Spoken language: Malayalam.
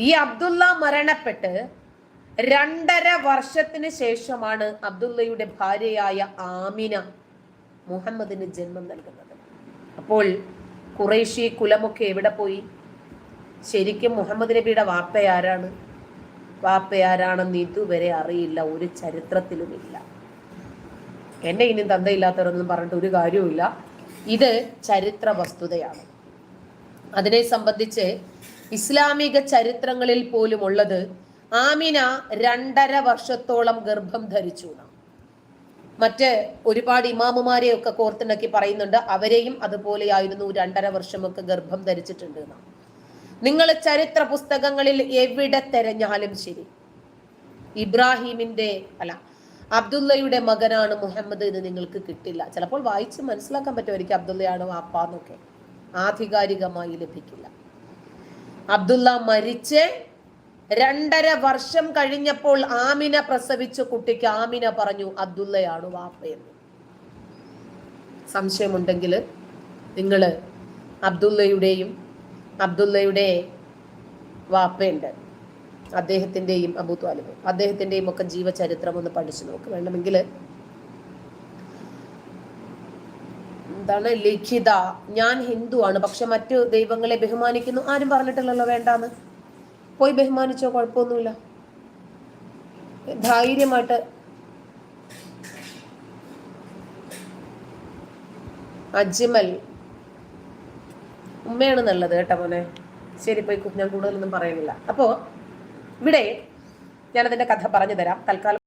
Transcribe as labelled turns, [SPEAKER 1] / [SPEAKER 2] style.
[SPEAKER 1] ഈ അബ്ദുള്ള മരണപ്പെട്ട് രണ്ടര വർഷത്തിന് ശേഷമാണ് അബ്ദുള്ളയുടെ ഭാര്യയായ ആമിന മുഹമ്മദിന് ജന്മം നൽകുന്നത്. അപ്പോൾ കുറേശി കുലമൊക്കെ എവിടെ പോയി? ശരിക്കും മുഹമ്മദ് നബിയുടെ വാപ്പയാരാണ് വാപ്പയാരാണെന്ന് ഇതുവരെ അറിയില്ല ഒരു ചരിത്രത്തിലുമില്ല. എന്നെ ഇനി തന്തയില്ലാത്തവരൊന്നും പറഞ്ഞിട്ട് ഒരു കാര്യവുമില്ല. ഇത് ചരിത്ര വസ്തുതയാണ്. അതിനെ സംബന്ധിച്ച് ഇസ്ലാമിക ചരിത്രങ്ങളിൽ പോലും ഉള്ളത് ആമിന രണ്ടര വർഷത്തോളം ഗർഭം ധരിച്ചു. മറ്റ് ഒരുപാട് ഇമാമുമാരെയൊക്കെ കോർത്തിണക്കി പറയുന്നുണ്ട് അവരെയും അതുപോലെയായിരുന്നു രണ്ടര വർഷമൊക്കെ ഗർഭം ധരിച്ചിട്ടുണ്ട് നിങ്ങൾ ചരിത്ര പുസ്തകങ്ങളിൽ എവിടെ തെരഞ്ഞാലും ശരി? ഇബ്രാഹിമിന്റെ അല്ല അബ്ദുള്ളയുടെ മകനാണ് മുഹമ്മദ് എന്ന് നിങ്ങൾക്ക് കിട്ടില്ല. ചിലപ്പോൾ വായിച്ച് മനസ്സിലാക്കാൻ പറ്റുമായിരിക്കും അബ്ദുള്ളയാണ് വാപ്പ എന്നൊക്കെ ആധികാരികമായി ലഭിക്കില്ല. അബ്ദുള്ള മരിച്ച് രണ്ടര വർഷം കഴിഞ്ഞപ്പോൾ ആമിന പ്രസവിച്ച. കുട്ടിക്ക് ആമിന പറഞ്ഞു അബ്ദുള്ളയാണ് വാപ്പയെന്ന് സംശയമുണ്ടെങ്കിൽ നിങ്ങൾ അബ്ദുള്ളയുടെയും അബ്ദുള്ളയുടെ വാപ്പയുണ്ട്. അദ്ദേഹത്തിന്റെയും അബൂ അദ്ദേഹത്തിന്റെയും ഒക്കെ ജീവചരിത്രം ഒന്ന് പഠിച്ചു നോക്ക്. വേണമെങ്കിൽ എന്താണ് ലിഖിത? ഞാൻ ഹിന്ദുവാണ് പക്ഷെ മറ്റു ദൈവങ്ങളെ ബഹുമാനിക്കുന്നു. ആരും പറഞ്ഞിട്ടില്ലല്ലോ വേണ്ടാന്ന്. പോയി ബഹുമാനിച്ചോ? കുഴപ്പമൊന്നുമില്ല. ധൈര്യമായിട്ട്. അജ്മൽ. ഉമ്മയാണ് നല്ലത് കേട്ടോ മോനെ. ശരി പോയി ഞാൻ കൂടുതലൊന്നും പറയുന്നില്ല. അപ്പോൾ ഇവിടെ ഞാനതിന്റെ കഥ പറഞ്ഞു തരാം. തൽക്കാലം